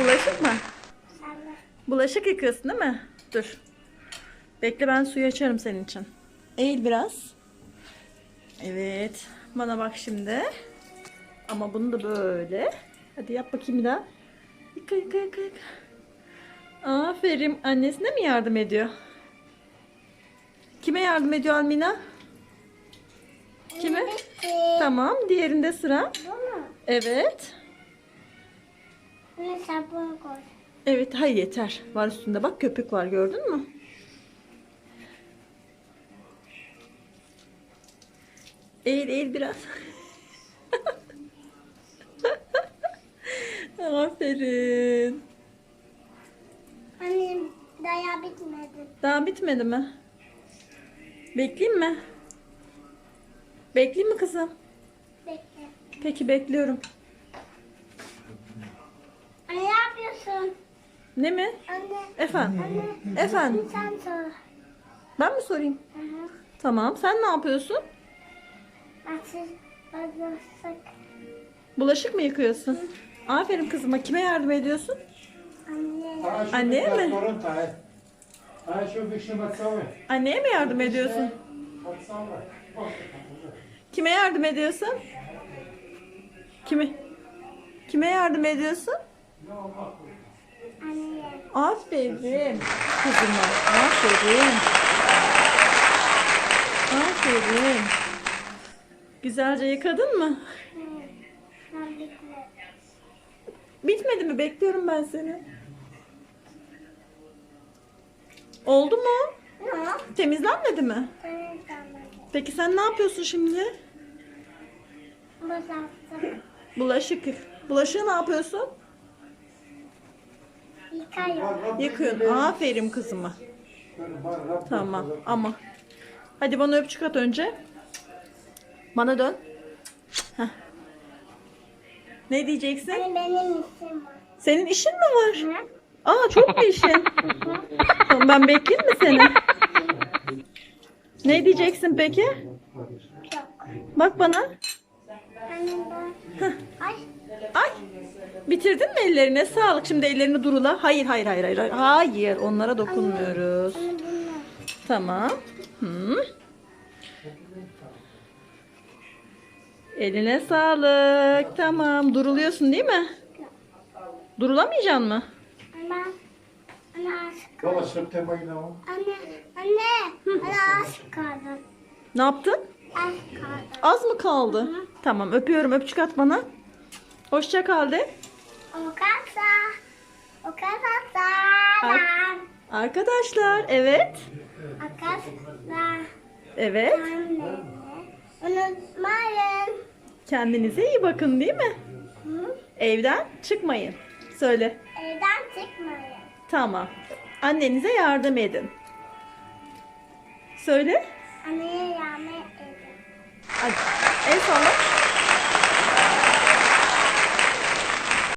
Bulaşık mı? Bulaşık yıkıyorsun değil mi? Dur. Bekle ben suyu açarım senin için. Eğil biraz. Evet. Bana bak şimdi. Ama bunu da böyle. Hadi yap bakayım bir daha. Yıka yıka yıka yıka. Aferin. Annesine mi yardım ediyor? Kime yardım ediyor Almina? Kime? Tamam. Diğerinde sıra. Evet. Ne sabun koy. Evet. Hayır yeter. Var üstünde bak köpük var gördün mü? Eğil eğil biraz. Aferin. Annem daya bitmedi. Daha bitmedi mi? Bekleyeyim mi? Bekleyeyim mi kızım? Bekle. Peki bekliyorum. Ne yapıyorsun? Ne mi? Anne. Efendim. Anne. Efendim. Sen sor. Ben mi sorayım? Hı. Tamam. Sen ne yapıyorsun? Bulaşık. Bulaşık mı yıkıyorsun? Hı. Aferin kızıma. Kime yardım ediyorsun? Anne. Anneye mi? Anneye mi yardım ediyorsun? Kime yardım ediyorsun? Kimi? Kime yardım ediyorsun? Aferin kızıma. Aferin. Aferin. Güzelce yıkadın mı? Bitmedi. Mi? Bekliyorum ben seni. Oldu mu? Temizlenmedi mi? Peki sen ne yapıyorsun şimdi? Bulaşık yık. Bulaşığı ne yapıyorsun? Yıkayım. Yıkıyorsun. Aferin kızıma. Tamam ama. Hadi bana öpücük at önce. Bana dön. Heh. Ne diyeceksin? Anne benim işim var. Senin işin mi var? Hı? Aa çok mu işin? Tamam, ben bekleyeyim mi seni? Ne diyeceksin peki? Çok. Bak bana. Anne ben. Ay. Ay. Bitirdin mi ellerine? Sağlık. Şimdi ellerini durula. Hayır hayır hayır hayır. Hayır onlara dokunmuyoruz. Tamam. Hı. Eline sağlık. Tamam. Duruluyorsun değil mi? Durulamayacaksın mı? Anne. Anne aşk. Valla sırtı bayına o. Anne. Anne. Aşk kaldım. Ne yaptın? Aşk kaldım. Az mı kaldı? Tamam öpüyorum. Öpücük at bana. Hoşça kal de. Arkadaşlar evet. O kadar. Evet. Unutmayın. Kendinize iyi bakın değil mi? Hı? Evden çıkmayın. Söyle. Evden çıkmayın. Tamam. Annenize yardım edin. Söyle. Anneye yardım edin. Hadi. El salla.